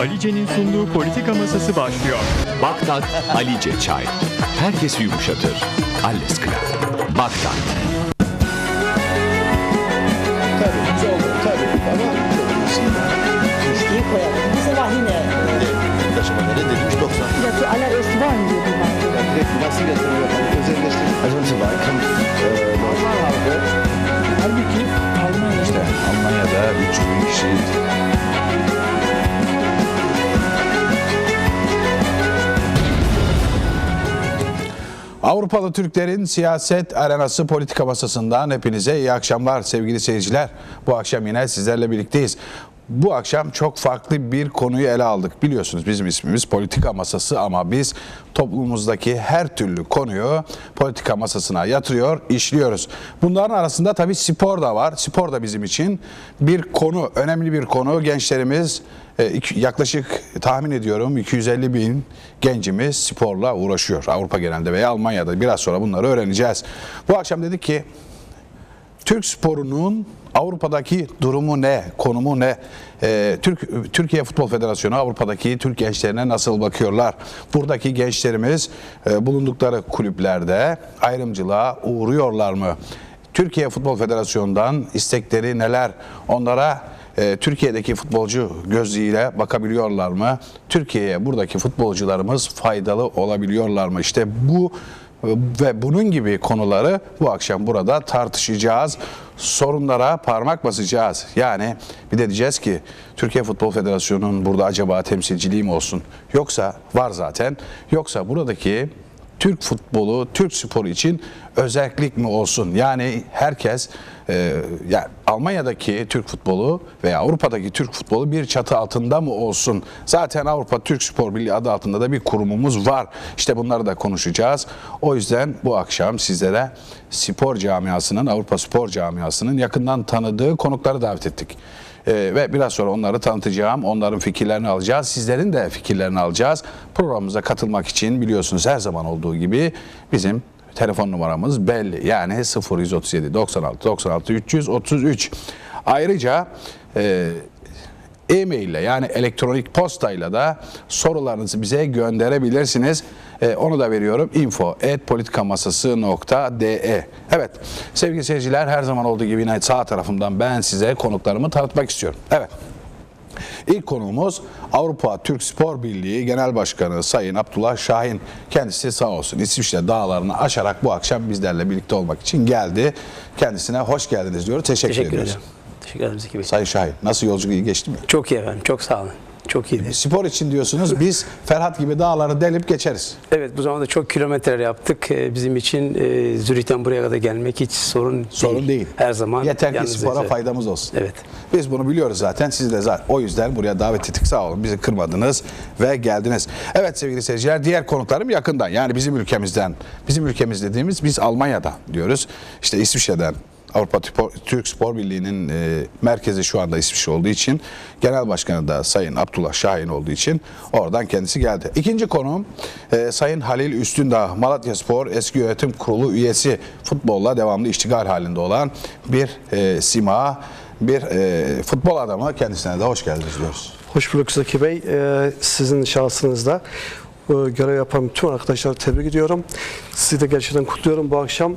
Alice'nin sunduğu politika masası başlıyor. Bagdat Alice Çay. Herkesi yumuşatır. Alles klar. Bagdat. Tabii olur tabii ama Listeyi koyalım. Bu sabah yine taşımaları edilmiş 90. ja zuallererst wollen wir die. Yani direkt nasıl yatırım yapalım e, halde Halbuki Almanya işte Almanya'da 3000 kişi Avrupalı Türklerin siyaset arenası politika masasından hepinize iyi akşamlar sevgili seyirciler. Bu akşam yine sizlerle birlikteyiz. Bu akşam çok farklı bir konuyu ele aldık. Biliyorsunuz bizim ismimiz politika masası ama biz toplumumuzdaki her türlü konuyu politika masasına yatırıyor, işliyoruz. Bunların arasında tabii spor da var. Spor da bizim için bir konu, önemli bir konu. Gençlerimiz e, yaklaşık tahmin ediyorum 250 bin gencimiz sporla uğraşıyor. Avrupa genelinde veya Almanya'da. Biraz sonra bunları öğreneceğiz. Bu akşam dedik ki Türk sporunun Avrupa'daki durumu ne, konumu ne? Ee, Türk Türkiye Futbol Federasyonu Avrupa'daki Türk gençlerine nasıl bakıyorlar? Buradaki gençlerimiz e, bulundukları kulüplerde ayrımcılığa uğruyorlar mı? Türkiye Futbol Federasyonu'ndan istekleri neler? Onlara e, Türkiye'deki futbolcu gözüyle bakabiliyorlar mı? Türkiye'ye buradaki futbolcularımız faydalı olabiliyorlar mı? İşte bu ve bunun gibi konuları bu akşam burada tartışacağız. Sorunlara parmak basacağız. Yani bir de diyeceğiz ki Türkiye Futbol Federasyonu'nun burada acaba temsilciliği mi olsun? Yoksa var zaten. Yoksa buradaki Türk futbolu, Türk sporu için özellik mi olsun? Yani herkes e, yani Almanya'daki Türk futbolu veya Avrupa'daki Türk futbolu bir çatı altında mı olsun? Zaten Avrupa Türk Spor Birliği adı altında da bir kurumumuz var. İşte bunları da konuşacağız. O yüzden bu akşam sizlere spor camiasının, Avrupa spor camiasının yakından tanıdığı konukları davet ettik. Ee, ve biraz sonra onları tanıtacağım. Onların fikirlerini alacağız. Sizlerin de fikirlerini alacağız. Programımıza katılmak için biliyorsunuz her zaman olduğu gibi bizim telefon numaramız belli. Yani 0137 96 96 333. Ayrıca e, e-mail ile yani elektronik postayla da sorularınızı bize gönderebilirsiniz. Ee, onu da veriyorum. info politikamasası.de Evet sevgili seyirciler her zaman olduğu gibi yine sağ tarafımdan ben size konuklarımı tanıtmak istiyorum. Evet. İlk konuğumuz Avrupa Türk Spor Birliği Genel Başkanı Sayın Abdullah Şahin. Kendisi sağ olsun İsviçre dağlarını aşarak bu akşam bizlerle birlikte olmak için geldi. Kendisine hoş geldiniz diyor. Teşekkür, Teşekkür ediyoruz. ederim. Teşekkür ederim Zeki Bey. Sayın Şahin nasıl yolculuk iyi geçti mi? Çok iyi efendim. Çok sağ olun. Çok iyiydi. Spor için diyorsunuz biz Ferhat gibi dağları delip geçeriz. Evet bu zamanda çok kilometreler yaptık. Ee, Bizim için e, Zürih'ten buraya kadar gelmek hiç sorun, Sorun değil. Her zaman Yeter ki spora faydamız olsun. Evet. Biz bunu biliyoruz zaten. Siz de zaten o yüzden buraya davet ettik. Sağ olun. Bizi kırmadınız ve geldiniz. Evet sevgili seyirciler diğer konuklarım yakından. Yani bizim ülkemizden. Bizim ülkemiz dediğimiz biz Almanya'dan diyoruz. İşte İsviçre'den. Avrupa Türk Spor Birliği'nin e, merkezi şu anda İsviçre olduğu için genel başkanı da Sayın Abdullah Şahin olduğu için oradan kendisi geldi. İkinci konum e, Sayın Halil Üstündağ Malatya Spor eski yönetim kurulu üyesi futbolla devamlı iştigal halinde olan bir e, sima bir e, futbol adamı kendisine de hoş geldiniz diyoruz. Hoş bulduk Zeki Bey. Ee, sizin şahsınızda e, görev yapan tüm arkadaşları tebrik ediyorum. Sizi de gerçekten kutluyorum bu akşam.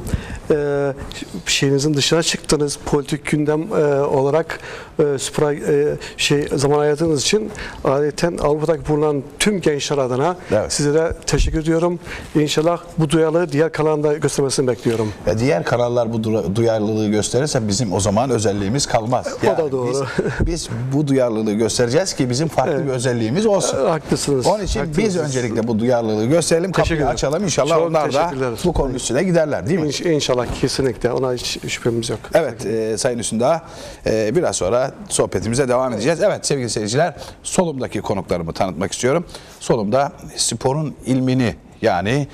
Şeyinizin dışına çıktınız. Politik gündem olarak e, spora e, şey zaman ayırdığınız için adeten Avrupa'daki bulunan tüm gençler adına Evet. size de teşekkür ediyorum. İnşallah bu duyarlılığı diğer kanalda göstermesini bekliyorum. Ve diğer kanallar bu du- duyarlılığı gösterirse bizim o zaman özelliğimiz kalmaz. O da doğru. Biz, biz bu duyarlılığı göstereceğiz ki bizim farklı bir özelliğimiz olsun. Haklısınız. Onun için biz Haklısınız. öncelikle bu duyarlılığı gösterelim, kapıyı açalım. İnşallah Çok onlar da bu konunun üstüne giderler değil mi? İnş- İnşallah kesinlikle ona hiç şüphemiz yok. Evet e, Sayın Üstünda e, biraz sonra sohbetimize devam edeceğiz. Evet sevgili seyirciler solumdaki konuklarımı tanıtmak istiyorum. Solumda sporun ilmini yani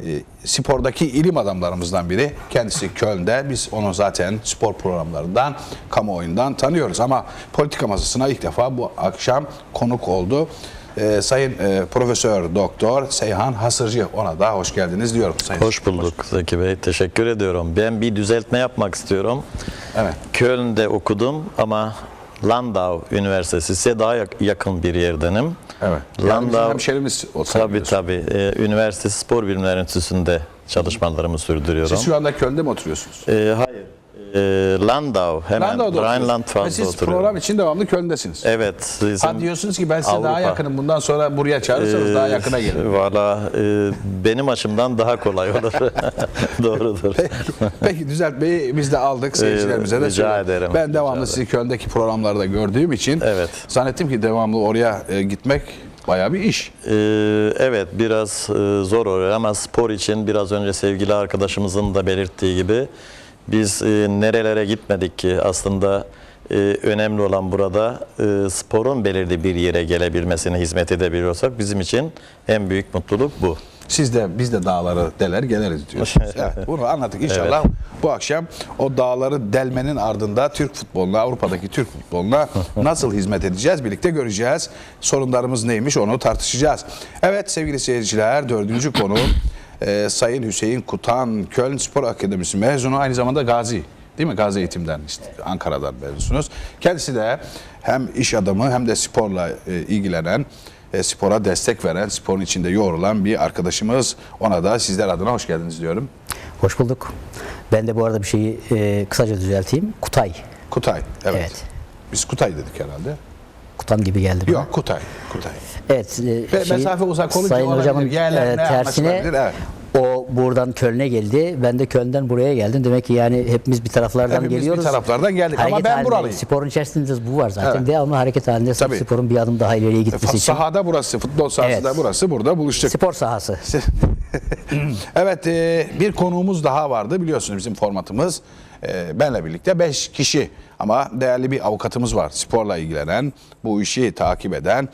e, spordaki ilim adamlarımızdan biri. Kendisi Köln'de. Biz onu zaten spor programlarından, kamuoyundan tanıyoruz. Ama politika masasına ilk defa bu akşam konuk oldu. E, Sayın e, Profesör Doktor Seyhan Hasırcı ona da hoş geldiniz diyorum. Sayın Hoş bulduk Zeki Bey. Teşekkür ediyorum. Ben bir düzeltme yapmak istiyorum. Evet. Köln'de okudum ama Landau Üniversitesi size daha yak- yakın bir yerdenim. Evet. Yani Landau hemşerimiz o Tabii tabii. Ee, Üniversitesi Spor Bilimleri Enstitüsü'nde çalışmalarımı sürdürüyorum. Siz şu anda Köln'de mi oturuyorsunuz? Ee, hayır. Ee, Landau hemen Landau'da oturuyorsunuz. Ve Rheinland-Pfalz'da Siz oturuyorum. program için devamlı Köln'desiniz. Evet. Sizin Ha diyorsunuz ki ben size daha Avrupa. yakınım. Bundan sonra buraya çağırırsanız daha Ee, yakına gelin. Valla e, benim açımdan daha kolay olur. Doğrudur. Peki düzelt Bey'i biz de aldık seyircilerimize de. rica söyleyelim. ederim, Ben rica devamlı ederim. sizi Köln'deki programlarda gördüğüm için Evet. zannettim ki devamlı oraya e, gitmek bayağı bir iş. Ee, evet biraz e, zor oluyor ama spor için biraz önce sevgili arkadaşımızın da belirttiği gibi biz e, nerelere gitmedik ki aslında e, önemli olan burada e, sporun belirli bir yere gelebilmesine hizmet edebiliyorsak bizim için en büyük mutluluk bu. Siz de biz de dağları deler geliriz diyorsunuz. Evet, bunu anlattık inşallah. Bu akşam o dağları delmenin ardında Türk futboluna, Avrupa'daki Türk futboluna nasıl hizmet edeceğiz birlikte göreceğiz. Sorunlarımız neymiş onu tartışacağız. Evet sevgili seyirciler dördüncü konu e, Sayın Hüseyin Kutan Köln Spor Akademisi mezunu aynı zamanda Gazi. Değil mi? Gazi Eğitim'den işte Ankara'dan mezunsunuz. Kendisi de hem iş adamı hem de sporla e, ilgilenen e, spora destek veren, sporun içinde yoğrulan bir arkadaşımız. Ona da sizler adına hoş geldiniz diyorum. Hoş bulduk. Ben de bu arada bir şeyi e, kısaca düzelteyim. Kutay. Kutay. Evet. Evet. Biz Kutay dedik herhalde. Kutan gibi geldi bana. Yok Kutay. Kutay. Evet. e, Ve mesafe uzak olunca Sayın hocamın yerler e, ne tersine evet. o buradan Köln'e geldi. Ben de Köln'den buraya geldim. Demek ki yani hepimiz bir taraflardan Hepimiz bir geliyoruz. taraflardan geldik ama Hareket ben halinde, buralıyım. Sporun içerisinde bu var zaten. Evet. Devamlı hareket halinde Tabii. sporun bir adım daha ileriye gitmesi için. Sahada burası, futbol sahası Evet. da burası. Burada buluştuk. Spor sahası. evet e, bir konuğumuz daha vardı biliyorsunuz bizim formatımız e, benle birlikte 5 kişi ama değerli bir avukatımız var sporla ilgilenen bu işi takip eden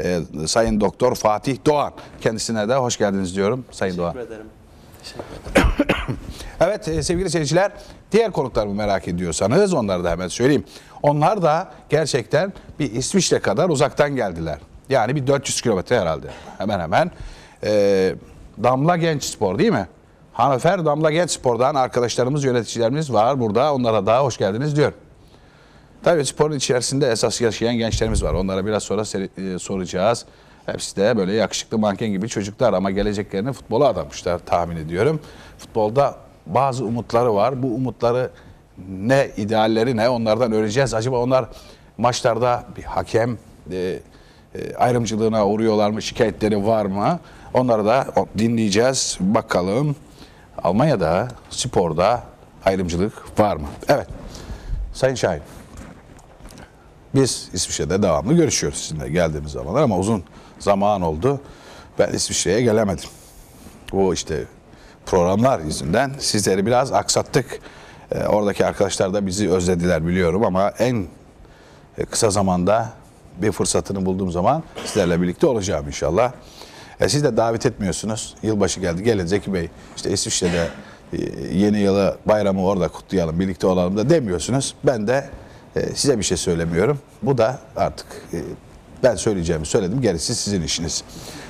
e, Sayın Doktor Fatih Doğan kendisine de hoş geldiniz diyorum Sayın Doğan. ederim. Evet e, sevgili seyirciler diğer konuklarımı merak ediyorsanız onları da hemen söyleyeyim. Onlar da gerçekten bir İsviçre kadar uzaktan geldiler. Yani bir 400 kilometre herhalde hemen hemen. E, Damla Genç Spor değil mi? Hanöfer Damla Genç Spor'dan arkadaşlarımız, yöneticilerimiz var burada. Onlara daha hoş geldiniz diyorum. Tabii sporun içerisinde esas yaşayan gençlerimiz var. Onlara biraz sonra seri- e, soracağız. Hepsi de böyle yakışıklı manken gibi çocuklar ama geleceklerini futbola adamışlar tahmin ediyorum. Futbolda bazı umutları var. Bu umutları ne, idealleri ne onlardan öğreneceğiz. Acaba onlar maçlarda bir hakem e, e, ayrımcılığına uğruyorlar mı, şikayetleri var mı? Onları da dinleyeceğiz. Bakalım Almanya'da sporda ayrımcılık var mı? Evet. Sayın Şahin. Biz İsviçre'de devamlı görüşüyoruz sizinle geldiğimiz zamanlar ama uzun zaman oldu. Ben İsviçre'ye gelemedim. O işte programlar yüzünden sizleri biraz aksattık. Ee, oradaki arkadaşlar da bizi özlediler biliyorum ama en e, kısa zamanda bir fırsatını bulduğum zaman sizlerle birlikte olacağım inşallah. E, siz de davet etmiyorsunuz. Yılbaşı geldi. Gelin Zeki Bey işte İsviçre'de e, yeni yılı bayramı orada kutlayalım birlikte olalım da demiyorsunuz. Ben de e, size bir şey söylemiyorum. Bu da artık e, ben söyleyeceğimi söyledim. Gerisi sizin işiniz.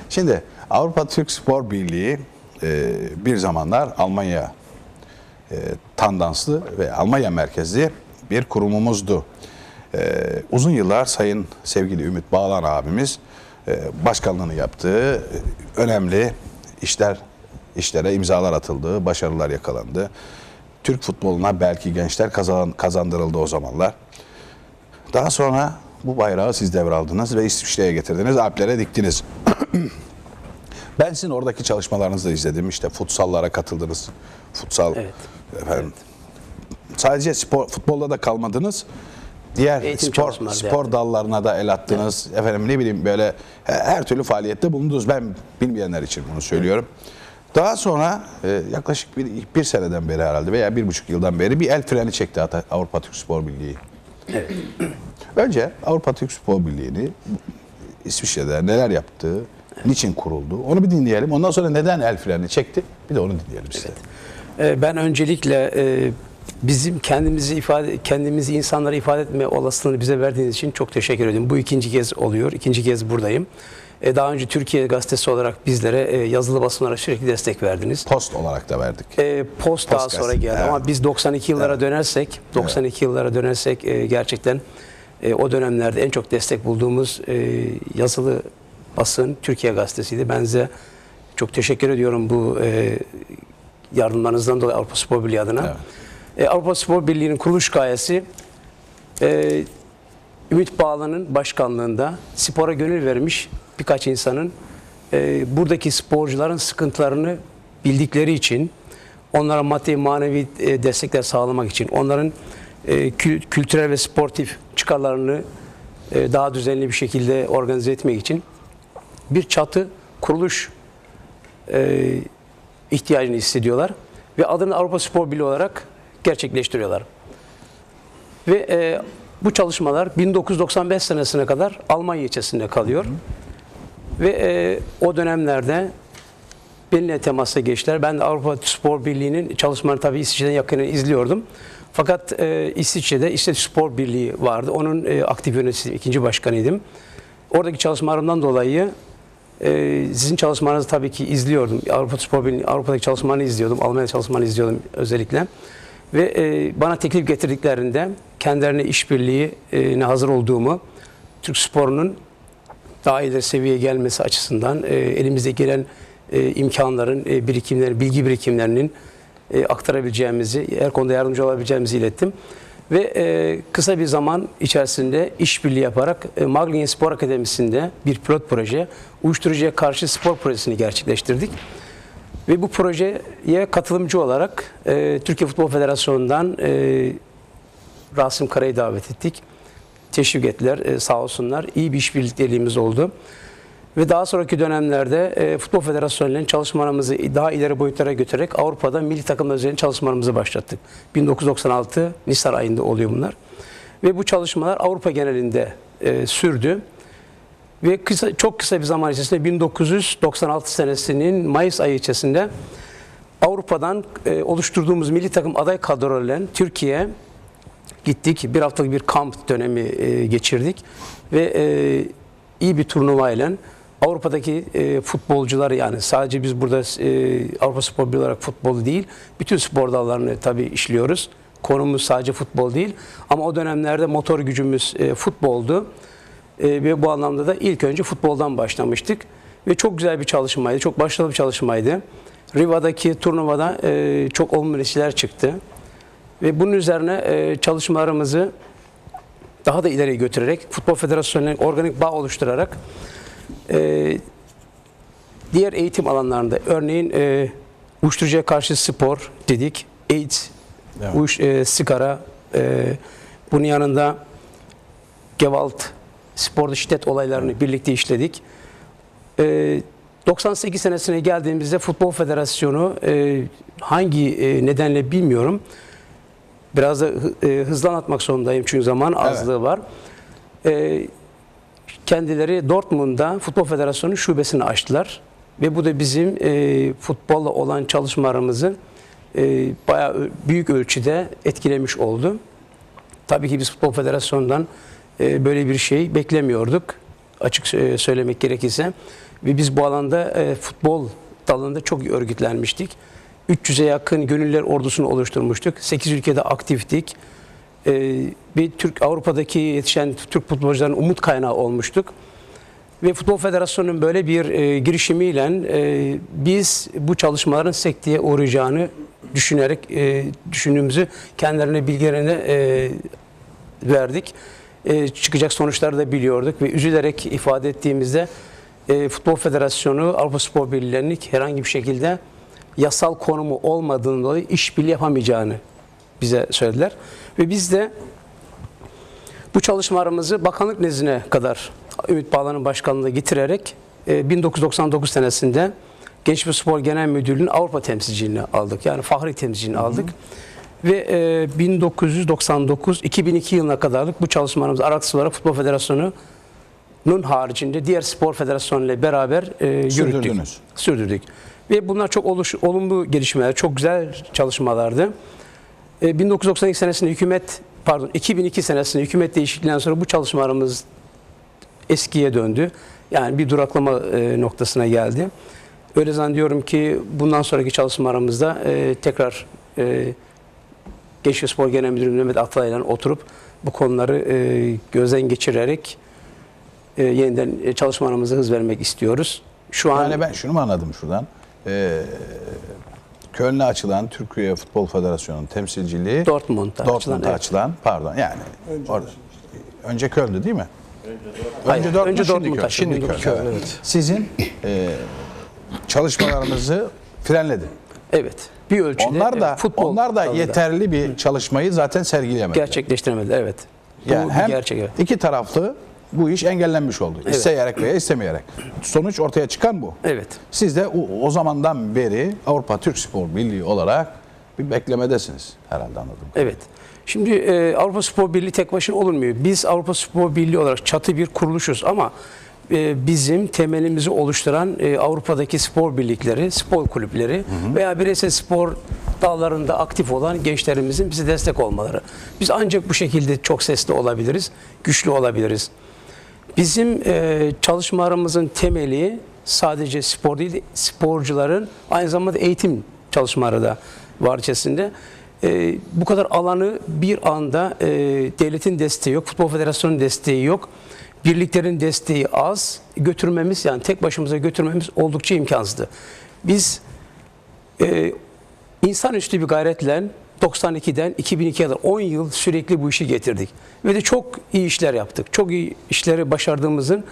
Şimdi Avrupa Türk Spor Birliği bir zamanlar Almanya tandanslı ve Almanya merkezli bir kurumumuzdu. Uzun yıllar Sayın sevgili Ümit Bağlan abimiz başkanlığını yaptığı e, önemli işler işlere imzalar atıldı, başarılar yakalandı. Türk futboluna belki gençler kazan, kazandırıldı o zamanlar. Daha sonra bu bayrağı siz devraldınız ve İsviçre'ye getirdiniz, Alplere diktiniz. Ben sizin oradaki çalışmalarınızı da izledim. İşte futsallara katıldınız. Futsal Evet. efendim. Sadece spor futbolda da kalmadınız. Diğer Eğitim spor spor yaptım. dallarına da el attınız. Efendim ne bileyim böyle he- her türlü faaliyette bulundunuz. Ben bilmeyenler için bunu söylüyorum. Daha sonra e, yaklaşık bir, bir seneden beri herhalde veya bir buçuk yıldan beri bir el freni çekti Avrupa Türk Spor Birliği. Önce Avrupa Türk Spor Birliği'ni İsviçre'de neler yaptığı, niçin kuruldu onu bir dinleyelim. Ondan sonra neden el freni çekti bir de onu dinleyelim size. Ee, Ben öncelikle e, bizim kendimizi ifade kendimizi insanlara ifade etme olasılığını bize verdiğiniz için çok teşekkür ediyorum. Bu ikinci kez oluyor. İkinci kez buradayım. E, Daha önce Türkiye Gazetesi olarak bizlere e, yazılı basın olarak sürekli destek verdiniz. Post olarak da verdik. E, post daha Post sonra gazete, geldi evet. ama biz 92 yıllara dönersek, 92 yıllara dönersek e, gerçekten e, o dönemlerde en çok destek bulduğumuz e, yazılı basın Türkiye Gazetesi'ydi. Ben size çok teşekkür ediyorum bu e, yardımlarınızdan dolayı Avrupa Spor Birliği adına. E, Avrupa Spor Birliği'nin kuruluş gayesi e, Ümit Bağlı'nın başkanlığında spora gönül vermiş birkaç insanın e, buradaki sporcuların sıkıntılarını bildikleri için onlara maddi manevi destekler sağlamak için onların kü- kültürel ve sportif çıkarlarını daha düzenli bir şekilde organize etmek için bir çatı kuruluş ihtiyacını hissediyorlar ve adını Avrupa Spor Birliği olarak gerçekleştiriyorlar. Ve e, bu çalışmalar 1995 senesine kadar Almanya içerisinde kalıyor. Ve e, o dönemlerde benimle temasa geçtiler. Ben de Avrupa Spor Birliği'nin çalışmalarını tabii İsviçre'den yakından izliyordum. Fakat e, İsviçre'de İşte Spor Birliği vardı. Onun e, aktif yöneticisiydim, ikinci başkanıydım. Oradaki çalışmalarımdan dolayı e, sizin çalışmalarınızı tabii ki izliyordum. Avrupa Spor Birliği, Avrupa'daki çalışmalarını izliyordum. Almanya çalışmalarını izliyordum özellikle. Ve e, bana teklif getirdiklerinde kendilerine işbirliğine hazır olduğumu, Türk sporunun daha ileri seviyeye gelmesi açısından e, elimizde gelen e, imkanların, e, birikimleri, bilgi birikimlerinin e, aktarabileceğimizi, her konuda yardımcı olabileceğimizi ilettim. Ve e, kısa bir zaman içerisinde işbirliği yaparak e, Maglingen Spor Akademisi'nde bir pilot proje, uyuşturucuya karşı spor projesini gerçekleştirdik. Ve bu projeye katılımcı olarak e, Türkiye Futbol Federasyonu'ndan e, Rasim Kara'yı davet ettik. Teşvik ettiler e, sağ olsunlar. İyi bir işbirlikteliğimiz oldu. Ve daha sonraki dönemlerde e, Futbol Federasyonu'nun çalışmalarımızı daha ileri boyutlara götürerek Avrupa'da milli takımlar üzerine çalışmalarımızı başlattık. 1996 Nisan ayında oluyor bunlar. Ve bu çalışmalar Avrupa genelinde e, sürdü. Ve kısa, çok kısa bir zaman içerisinde 1996 senesinin Mayıs ayı içerisinde Avrupa'dan e, oluşturduğumuz milli takım aday kadrolarıyla Türkiye gittik. Bir haftalık bir kamp dönemi e, geçirdik. Ve e, iyi bir turnuvayla Avrupa'daki e, futbolcular yani sadece biz burada e, Avrupa Spor Birliği olarak futbol değil, bütün spor dallarını tabii işliyoruz. Konumuz sadece futbol değil ama o dönemlerde motor gücümüz e, futboldu. E, ve bu anlamda da ilk önce futboldan başlamıştık. Ve çok güzel bir çalışmaydı, çok başarılı bir çalışmaydı. Riva'daki turnuvada e, çok olumlu neticeler çıktı. Ve bunun üzerine e, çalışmalarımızı daha da ileri götürerek Futbol Federasyonu'na organik bağ oluşturarak e, diğer eğitim alanlarında örneğin e, uyuşturucuya karşı spor dedik, AIDS, uyuş, e, sigara, e, bunun yanında Gewalt, sporda şiddet olaylarını birlikte işledik. E, 98 senesine geldiğimizde Futbol Federasyonu e, hangi e, nedenle bilmiyorum biraz da e, hızlı anlatmak zorundayım çünkü zaman azlığı var. E, kendileri Dortmund'da Futbol Federasyonu şubesini açtılar ve bu da bizim e, futbolla olan çalışmalarımızı e, bayağı büyük ölçüde etkilemiş oldu. Tabii ki biz Futbol Federasyonu'ndan e, böyle bir şey beklemiyorduk açık sö- söylemek gerekirse. Ve biz bu alanda e, futbol dalında çok örgütlenmiştik. 300'e yakın gönüller ordusunu oluşturmuştuk. 8 ülkede aktiftik. E, bir Türk Avrupa'daki yetişen Türk futbolcuların umut kaynağı olmuştuk. Ve Futbol Federasyonu'nun böyle bir e, girişimiyle e, biz bu çalışmaların sekteye uğrayacağını düşünerek e, düşündüğümüzü kendilerine bilgilerine e, verdik. E, çıkacak sonuçları da biliyorduk ve üzülerek ifade ettiğimizde e, Futbol Federasyonu Avrupa Spor Birliği'nin herhangi bir şekilde yasal konumu olmadığından dolayı işbirliği yapamayacağını bize söylediler. Ve biz de bu çalışmalarımızı bakanlık nezdine kadar Ümit Bağlan'ın başkanlığında getirerek e, 1999 senesinde Genç ve Spor Genel Müdürlüğü'nün Avrupa temsilciliğini aldık. Yani fahri temsilciliğini aldık. Ve e, 1999-2002 yılına kadarlık bu çalışmalarımız aralıksız olarak Futbol Federasyonu'nun haricinde diğer spor federasyonu ile beraber e, yürüttük. Sürdürdük. Ve bunlar çok oluş, olumlu gelişmeler, çok güzel çalışmalardı. E, 1992 senesinde hükümet, pardon 2002 senesinde hükümet değişikliğinden sonra bu çalışmalarımız eskiye döndü. Yani bir duraklama e, noktasına geldi. Öyle zannediyorum ki bundan sonraki çalışmalarımızda e, tekrar e, Gençlik Spor Genel Müdürü Mehmet Atalay'la oturup bu konuları e, gözden geçirerek e, yeniden e, çalışmalarımıza hız vermek istiyoruz. Şu an Yani ben şunu mu anladım şuradan? Ee, Köln'e açılan Türkiye Futbol Federasyonu'nun temsilciliği Dortmund'da açılan, Dortmund'da evet. açılan pardon yani orada önce Köln'dü değil mi? Hayır, Dortmund, önce şimdi Dortmund Köln, açıldı. şimdi Köln, Köln, evet. evet. Sizin e, çalışmalarınızı frenledi. evet bir ölçüde Onlar da evet, futbol onlar da dalında yeterli bir çalışmayı zaten sergileyemediler. gerçekleştiremedi. Evet. Yani hem gerçek. Evet. iki taraflı bu iş engellenmiş oldu. İsteyerek veya istemeyerek. Sonuç ortaya çıkan bu. Evet. Siz de o, o zamandan beri Avrupa Türk Spor Birliği olarak bir beklemedesiniz herhalde anladım. Evet. Şimdi e, Avrupa Spor Birliği tek başına olmuyor. Biz Avrupa Spor Birliği olarak çatı bir kuruluşuz ama bizim temelimizi oluşturan e, Avrupa'daki spor birlikleri, spor kulüpleri veya bireysel spor dallarında aktif olan gençlerimizin bize destek olmaları. Biz ancak bu şekilde çok sesli olabiliriz, güçlü olabiliriz. Bizim e, çalışmalarımızın temeli sadece spor değil, sporcuların aynı zamanda eğitim çalışmaları da var içerisinde. E, bu kadar alanı bir anda e, devletin desteği yok, Futbol Federasyonu'nun desteği yok, birliklerin desteği az, götürmemiz yani tek başımıza götürmemiz oldukça imkansızdı. Biz e, insanüstü bir gayretle 92'den 2002'ye kadar 10 yıl sürekli bu işi getirdik. Ve de çok iyi işler yaptık. Çok iyi işleri başardığımızın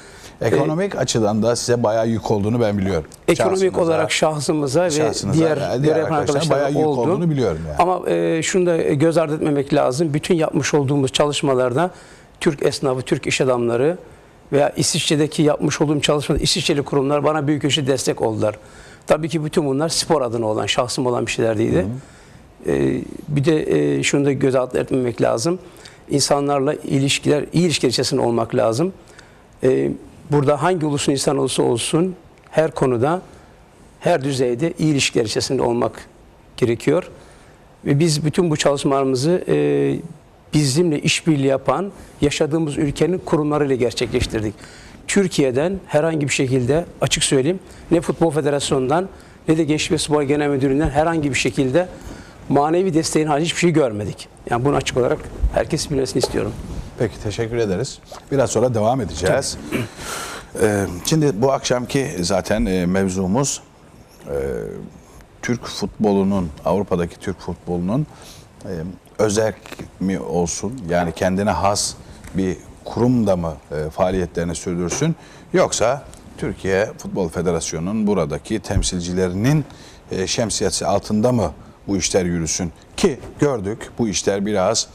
Ekonomik açıdan da size bayağı yük olduğunu ben biliyorum. ekonomik Şahsınıza. olarak şahsımıza ve şahsınıza, diğer, yani diğer diğer arkadaşlara arkadaşlara bayağı yük oldu. olduğunu biliyorum yani. Ama e, şunu da göz ardı etmemek lazım. Bütün yapmış olduğumuz çalışmalarda Türk esnafı, Türk iş adamları veya İsviçre'deki yapmış olduğum çalışmada İsviçreli kurumlar bana büyük ölçüde destek oldular. Tabii ki bütün bunlar spor adına olan, şahsım olan bir şeyler değildi. E, bir de e, şunu da göz ardı etmemek lazım. İnsanlarla ilişkiler, iyi ilişkiler içerisinde olmak lazım. E, burada hangi ulusun insan olursa olsun her konuda, her düzeyde iyi ilişkiler içerisinde olmak gerekiyor. Ve biz bütün bu çalışmalarımızı e, bizimle işbirliği yapan, yaşadığımız ülkenin kurumlarıyla gerçekleştirdik. Türkiye'den herhangi bir şekilde açık söyleyeyim ne Futbol Federasyonu'ndan ne de Gençlik ve Spor Genel Müdürlüğü'nden herhangi bir şekilde manevi desteğin harici hiçbir şey görmedik. Yani bunu açık olarak herkes bilmesini istiyorum. Peki teşekkür ederiz. Biraz sonra devam edeceğiz. Ee, şimdi bu akşamki zaten e, mevzumuz e, Türk futbolunun, Avrupa'daki Türk futbolunun e, özel mi olsun? Yani kendine has bir kurum da mı e, faaliyetlerini sürdürsün? Yoksa Türkiye Futbol Federasyonu'nun buradaki temsilcilerinin e, şemsiyesi altında mı bu işler yürüsün? Ki gördük bu işler biraz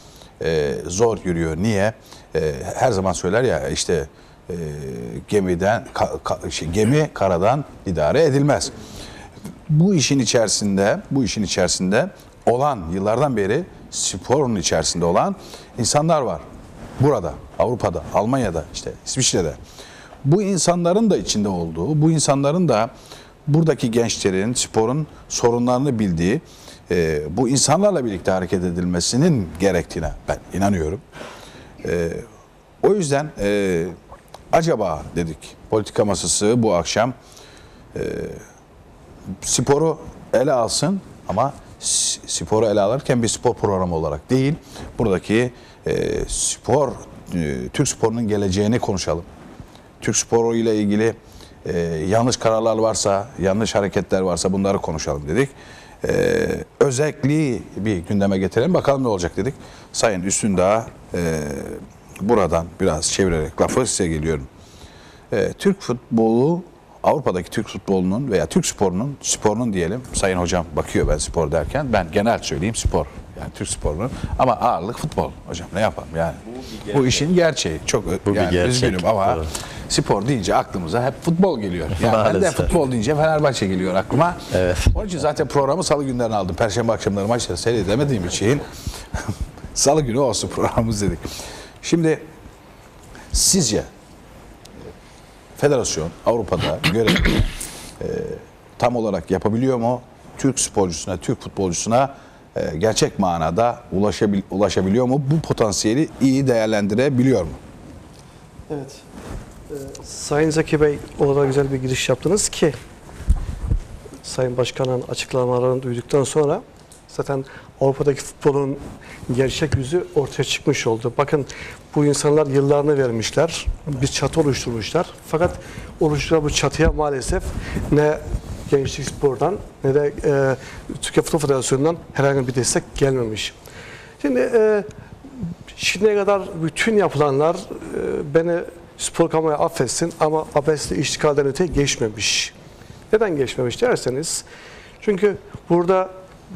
e, zor yürüyor. Niye? E, her zaman söyler ya işte e, gemiden ka- ka- şey, gemi karadan idare edilmez. Bu işin içerisinde, bu işin içerisinde olan yıllardan beri sporun içerisinde olan insanlar var. Burada, Avrupa'da, Almanya'da, işte İsviçre'de. Bu insanların da içinde olduğu, bu insanların da buradaki gençlerin sporun sorunlarını bildiği, e, bu insanlarla birlikte hareket edilmesinin gerektiğine ben inanıyorum. E, o yüzden e, acaba dedik politika masası bu akşam sporu ele alsın ama sporu ele alırken bir spor programı olarak değil, buradaki e, spor, e, Türk sporunun geleceğini konuşalım. Türk sporu ile ilgili e, yanlış kararlar varsa, yanlış hareketler varsa bunları konuşalım dedik. E, özelliği bir gündeme getirelim bakalım ne olacak dedik. Sayın Üstündağ e, buradan biraz çevirerek lafı size geliyorum. E, Türk futbolu Avrupa'daki Türk futbolunun veya Türk sporunun, sporunun diyelim, Sayın Hocam bakıyor ben spor derken, ben genel söyleyeyim spor. Yani Türk sporunun ama ağırlık futbol hocam ne yapalım yani. Bu, işin gerçeği. Çok Bu bir yani gerçek, üzgünüm ama doğru. spor deyince aklımıza hep futbol geliyor. Yani ben de futbol deyince Fenerbahçe geliyor aklıma. Evet. Onun için zaten programı salı günlerine aldım. Perşembe akşamları maçları seyredemediğim için salı günü olsun programımız dedik. Şimdi sizce federasyon Avrupa'da görevini e, tam olarak yapabiliyor mu? Türk sporcusuna, Türk futbolcusuna e, gerçek manada ulaşabil, ulaşabiliyor mu? Bu potansiyeli iyi değerlendirebiliyor mu? Evet. Ee, Sayın Zeki Bey o kadar güzel bir giriş yaptınız ki Sayın Başkan'ın açıklamalarını duyduktan sonra Zaten Avrupa'daki futbolun gerçek yüzü ortaya çıkmış oldu. Bakın bu insanlar yıllarını vermişler, bir çatı oluşturmuşlar. Fakat oluşturan bu çatıya maalesef ne Gençlik Spor'dan ne de e, Türkiye Futbol Federasyonu'ndan herhangi bir destek gelmemiş. Şimdi e, şimdiye kadar bütün yapılanlar e, beni spor kamuoyu affetsin ama abesle iştigalden öte geçmemiş. Neden geçmemiş derseniz çünkü burada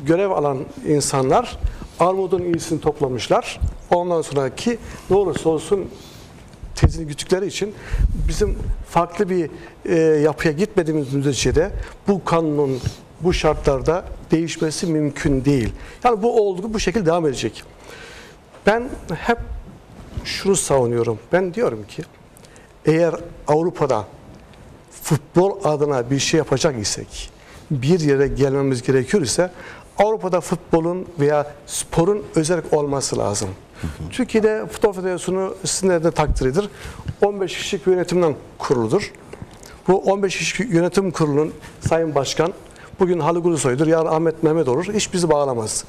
görev alan insanlar armudun iyisini toplamışlar. Ondan sonraki ne olursa olsun tezini güttükleri için bizim farklı bir e, yapıya gitmediğimiz müddetçe bu kanunun bu şartlarda değişmesi mümkün değil. Yani bu olgu bu şekilde devam edecek. Ben hep şunu savunuyorum. Ben diyorum ki eğer Avrupa'da futbol adına bir şey yapacak isek, bir yere gelmemiz gerekiyor ise Avrupa'da futbolun veya sporun özel olması lazım. Türkiye'de Futbol Federasyonu sizin de takdiridir. 15 kişilik yönetimden kuruludur. Bu 15 kişilik yönetim kurulunun Sayın Başkan bugün Haluk Ulusoy'dur, yarın Ahmet Mehmet olur. Hiç bizi bağlamaz.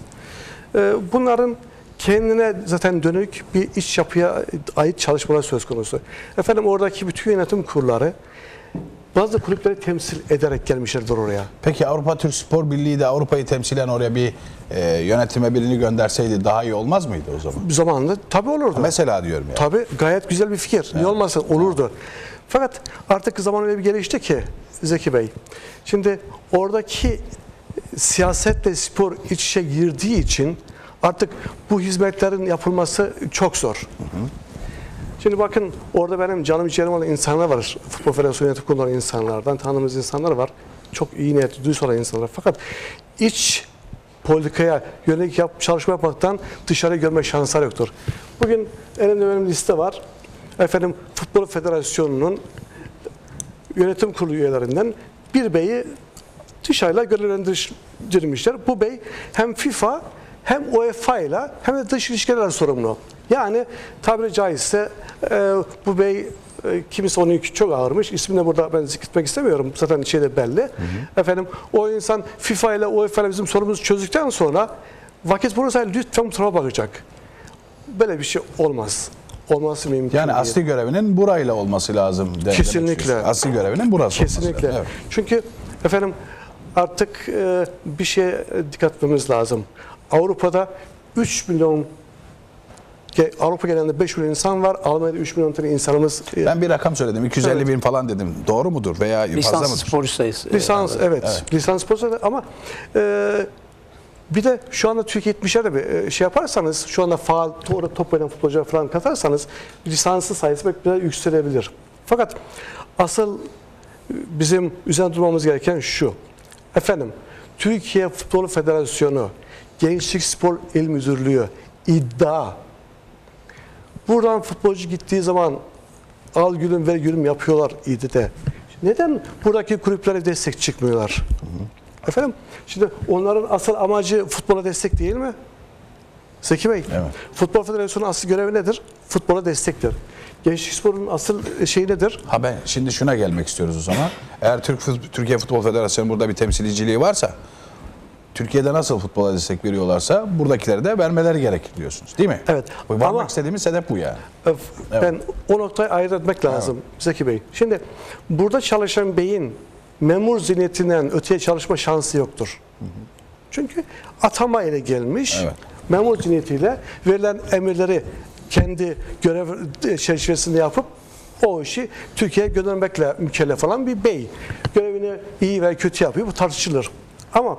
Ee, Bunların kendine zaten dönük bir iç yapıya ait çalışmalar söz konusu. Efendim oradaki bütün yönetim kurulları bazı kulüpleri temsil ederek gelmişlerdir oraya. Peki Avrupa Türk Spor Birliği de Avrupa'yı temsilen oraya bir e, yönetime birini gönderseydi daha iyi olmaz mıydı o zaman? Bir zamanında tabii olurdu. Mesela diyorum ya. Tabii gayet güzel bir fikir. Niye olmasın? Olurdu. Fakat artık zaman öyle bir gelişti ki Zeki Bey. Şimdi oradaki siyasetle spor iç içe girdiği için artık bu hizmetlerin yapılması çok zor. Şimdi bakın orada benim canım ciğerim olan insanlar var. Futbol Federasyonu yönetim kurulu insanlardan tanıdığımız insanlar var. Çok iyi niyetli, duyus olan insanlar. Fakat iç politikaya yönelik yap, çalışma yapmaktan dışarı görme şansları yoktur. Bugün elimde benim liste var. Efendim Futbol Federasyonu'nun yönetim kurulu üyelerinden bir beyi dışarıyla görevlendirmişler. Bu bey hem FIFA hem UEFA ile hem de dış ilişkiler sorumlu. Yani tabiri caizse e, bu bey e, kimisi onun yükü çok ağırmış. İsmini burada ben zikretmek istemiyorum. Zaten şeyde belli. Efendim o insan FIFA ile UEFA ile bizim sorunumuzu çözdükten sonra vakit bulursa lütfen bu tarafa bakacak. Böyle bir şey olmaz. Olması mümkün Yani değil. asli görevinin burayla olması lazım. de- Kesinlikle. Asli görevinin burası Kesinlikle. Evet. Çünkü efendim artık e, bir şeye dikkat etmemiz lazım. Avrupa'da 3 milyon Avrupa genelinde 5 milyon insan var. Almanya'da 3 milyon tane insanımız e, Ben bir rakam söyledim. 250 bin falan dedim. Doğru mudur veya fazla Lisans mıdır? sporcu sayısı. lisans evet, lisans sporcu ama e, bir de şu anda Türkiye 70'lerde bir e, şey yaparsanız şu anda faal orada top oynayan futbolcular falan katarsanız lisanslı sayısı biraz yükselebilir. Fakat asıl bizim üzerine durmamız gereken şu. Efendim Türkiye Futbol Federasyonu, Gençlik Spor İl Müdürlüğü iddia. Buradan futbolcu gittiği zaman al gülüm ver gülüm yapıyorlar İDİ'de. Neden buradaki kulüplere destek çıkmıyorlar? Efendim şimdi onların asıl amacı futbola destek değil mi? Zeki Bey, Evet. Futbol Federasyonu'nun asıl görevi nedir? Futbola destektir. Gençlik Spor'un asıl şeyi nedir? Ha ben şimdi şuna gelmek istiyoruz o zaman. Eğer Türk Türkiye Futbol Federasyonu burada bir temsilciliği varsa Türkiye'de nasıl futbola destek veriyorlarsa buradakilere de vermeleri gerekir diyorsunuz. Değil mi? Evet. Bu Varmak Ama- istediğimiz sebep bu yani. Öf, Ben o noktayı ayırt etmek lazım Zeki Bey. Şimdi burada çalışan beyin memur zihniyetinden öteye çalışma şansı yoktur. Çünkü atama ile gelmiş. Evet. Memur zihniyetiyle verilen emirleri kendi görev çerçevesinde yapıp o işi Türkiye'ye göndermekle mükellef olan bir bey. Görevini iyi veya kötü yapıyor. Bu tartışılır. Ama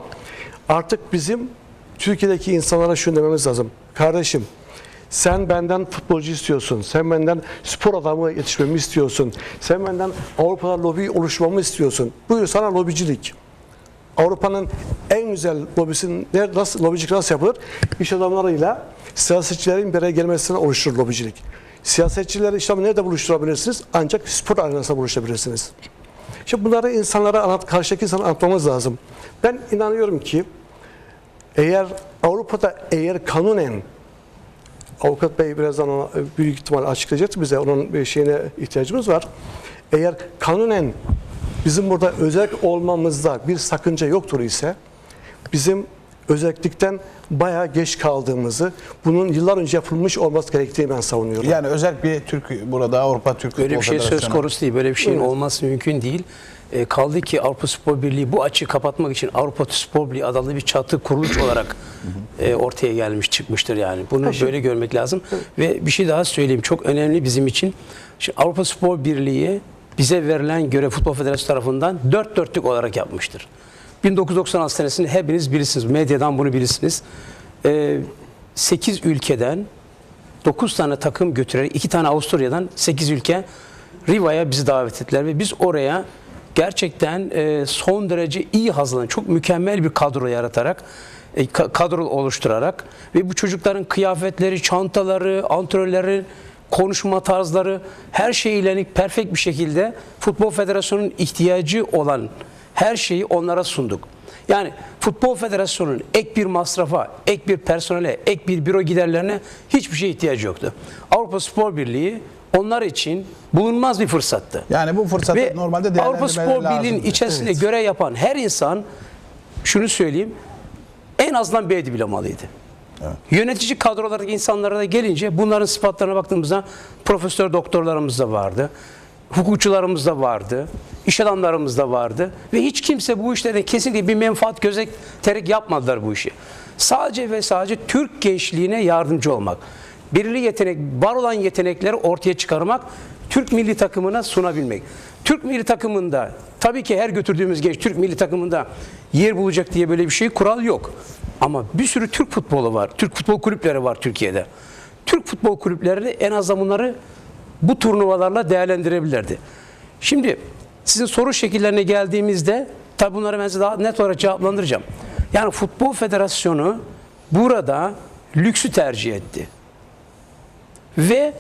artık bizim Türkiye'deki insanlara şunu dememiz lazım. Kardeşim sen benden futbolcu istiyorsun. Sen benden spor adamı yetişmemi istiyorsun. Sen benden Avrupa'da lobi oluşmamı istiyorsun. Buyur sana lobicilik. Avrupa'nın en güzel lobisinin nasıl lobicilik nasıl yapılır? İş adamlarıyla siyasetçilerin bir araya gelmesinden oluşturur lobicilik. Siyasetçileri işte nerede buluşturabilirsiniz? Ancak spor arenasında buluşturabilirsiniz. Şimdi bunları insanlara anlat, karşıdaki insana anlatmamız lazım. Ben inanıyorum ki eğer Avrupa'da eğer kanunen Avukat Bey birazdan ona büyük ihtimal açıklayacaktır bize. Onun bir şeyine ihtiyacımız var. Eğer kanunen bizim burada özel olmamızda bir sakınca yoktur ise bizim özellikten bayağı geç kaldığımızı, bunun yıllar önce yapılmış olması gerektiğini ben savunuyorum. Yani özel bir Türk burada Avrupa Türk Böyle bir şey söz konusu değil. Böyle bir şeyin olması mümkün değil. E, kaldı ki Avrupa Spor Birliği bu açığı kapatmak için Avrupa Spor Birliği adlı bir çatı kuruluş olarak e, ortaya gelmiş çıkmıştır yani. Bunu böyle görmek lazım. Ve bir şey daha söyleyeyim çok önemli bizim için. Şimdi Avrupa Spor Birliği bize verilen görev Futbol Federasyonu tarafından dört dörtlük olarak yapmıştır. 1996 senesinde hepiniz bilirsiniz. Medyadan bunu bilirsiniz. E, 8 ülkeden 9 tane takım götürerek 2 tane Avusturya'dan 8 ülke Riva'ya bizi davet ettiler ve biz oraya gerçekten e, son derece iyi hazırlanan, çok mükemmel bir kadro yaratarak e, ka- kadro oluşturarak ve bu çocukların kıyafetleri, çantaları, antrenörleri, konuşma tarzları her şeyiyle perfect bir şekilde Futbol Federasyonu'nun ihtiyacı olan her şeyi onlara sunduk. Yani Futbol Federasyonu'nun ek bir masrafa, ek bir personele, ek bir büro giderlerine hiçbir şeye ihtiyacı yoktu. Avrupa Spor Birliği onlar için bulunmaz bir fırsattı. Yani bu fırsatı Ve normalde Avrupa Spor Birliği'nin içerisinde görev yapan her insan şunu söyleyeyim en azından B diplomalıydı. Yönetici kadro olarak insanlara da gelince bunların sıfatlarına baktığımızda profesör doktorlarımız da vardı. Hukukçularımız da vardı. iş adamlarımız da vardı. Ve hiç kimse bu işlerde kesinlikle bir menfaat gözeterek yapmadılar bu işi. Sadece ve sadece Türk gençliğine yardımcı olmak. Belirli yetenek, var olan yetenekleri ortaya çıkarmak, Türk milli takımına sunabilmek. Türk milli takımında tabii ki her götürdüğümüz genç Türk milli takımında yer bulacak diye böyle bir şey kural yok. Ama bir sürü Türk futbolu var. Türk futbol kulüpleri var Türkiye'de. Türk futbol kulüpleri en azından bunları bu turnuvalarla değerlendirebilirdi. Şimdi sizin soru şekillerine geldiğimizde tabi bunları ben size daha net olarak cevaplandıracağım. Yani Futbol Federasyonu burada lüksü tercih etti. Ve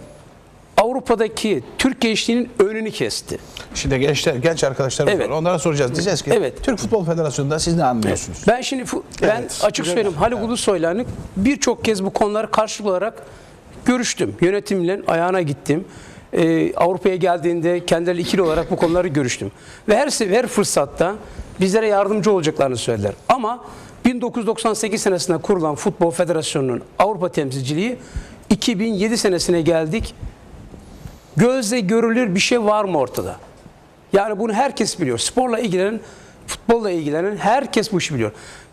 Avrupa'daki Türk gençliğinin önünü kesti. Şimdi gençler, genç arkadaşlarımız Evet. var. Onlara soracağız. Diyeceğiz ki Evet. Türk Futbol Federasyonu'nda siz ne anlıyorsunuz? Ben şimdi ben açık söyleyeyim Haluk Ulusoy'la birçok kez bu konuları karşılıklı olarak görüştüm. Yönetimle ayağına gittim. Ee, Avrupa'ya geldiğinde kendileri ikili olarak bu konuları görüştüm. Ve her her fırsatta bizlere yardımcı olacaklarını söylediler. Ama 1998 senesinde kurulan Futbol Federasyonu'nun Avrupa temsilciliği 2007 senesine geldik. Gözle görülür bir şey var mı ortada? Yani bunu herkes biliyor. Sporla ilgilenen, futbolla ilgilenen herkes bu işi biliyor.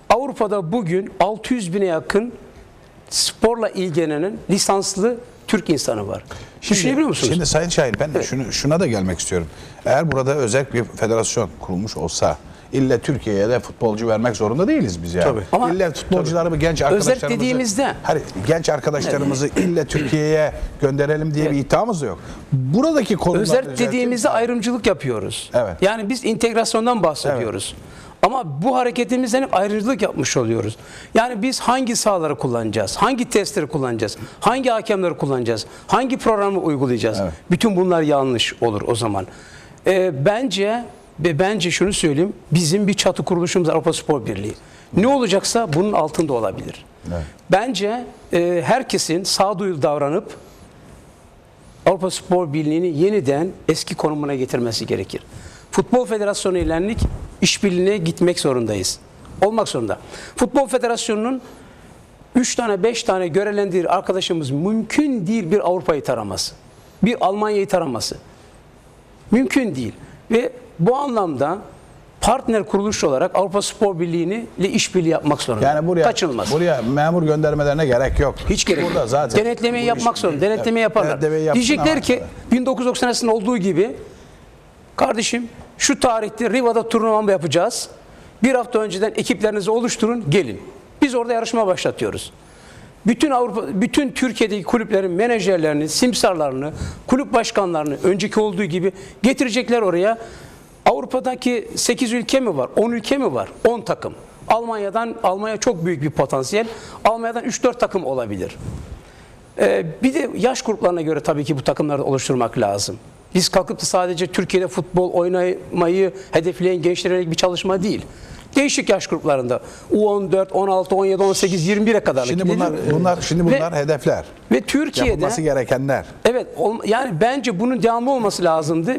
Avrupa'da bugün 600 bine yakın sporla ilgilenen lisanslı Türk insanı var. Düşünebiliyor musunuz? Şimdi Sayın Şahin ben de şunu, şuna da gelmek istiyorum. Eğer burada özel bir federasyon kurulmuş olsa ille Türkiye'ye de futbolcu vermek zorunda değiliz biz yani. Tabii. Ama- ille futbolcularımı genç Özel arkadaşlarımızı dediğimizde- Hayır, genç arkadaşlarımızı ille Türkiye'ye gönderelim diye bir iddiamız yok. Buradaki konular Özel dediğimizde ayrımcılık yapıyoruz. Evet. Yani biz integrasyondan bahsediyoruz. Ama bu hareketimizden hep ayrımcılık yapmış oluyoruz. Yani biz hangi sahaları kullanacağız? Hangi testleri kullanacağız? Hangi hakemleri kullanacağız? Hangi programı uygulayacağız? Evet. Bütün bunlar yanlış olur o zaman. Ee, bence ve bence şunu söyleyeyim. Bizim bir çatı kuruluşumuz Avrupa Spor Birliği. Ne olacaksa bunun altında olabilir. Bence e, herkesin sağduyulu davranıp Avrupa Spor Birliği'ni yeniden eski konumuna getirmesi gerekir. Futbol Federasyonu ilenlik işbirliğine gitmek zorundayız. Olmak zorunda. Futbol Federasyonu'nun 3 tane 5 tane görevlendirir arkadaşımız mümkün değil bir Avrupa'yı taraması. Bir Almanya'yı taraması. Mümkün değil. Ve bu anlamda partner kuruluş olarak Avrupa Spor Birliği'ni ile işbirliği yapmak zorunda. yani buraya Kaçınılmaz. buraya memur göndermelerine gerek yok. Hiç gerek Burada yok. zaten Denetlemeyi yapmak iş- zorunda. Denetleme Evet, yaparlar. denetlemeyi Diyecekler ki 1990 senesinde olduğu gibi kardeşim şu tarihte Riva'da turnuva yapacağız. Bir hafta önceden ekiplerinizi oluşturun gelin. Biz orada yarışma başlatıyoruz. Bütün Avrupa, bütün Türkiye'deki kulüplerin menajerlerini, simsarlarını, kulüp başkanlarını önceki olduğu gibi getirecekler oraya. Avrupa'daki 8 ülke mi var? 10 ülke mi var? 10 takım. Almanya'dan Almanya çok büyük bir potansiyel. Almanya'dan 3-4 takım olabilir. Ee, bir de yaş gruplarına göre tabii ki bu takımları oluşturmak lazım. Biz kalkıp da sadece Türkiye'de futbol oynamayı hedefleyen gençlere yönelik bir çalışma değil. Değişik yaş gruplarında U14, 16, 17, 18, 21'e kadar. Şimdi bunlar bunlar şimdi bunlar hedefler. ve Türkiye'de Yapılması gerekenler. evet yani bence bunun devamlı olması lazımdı.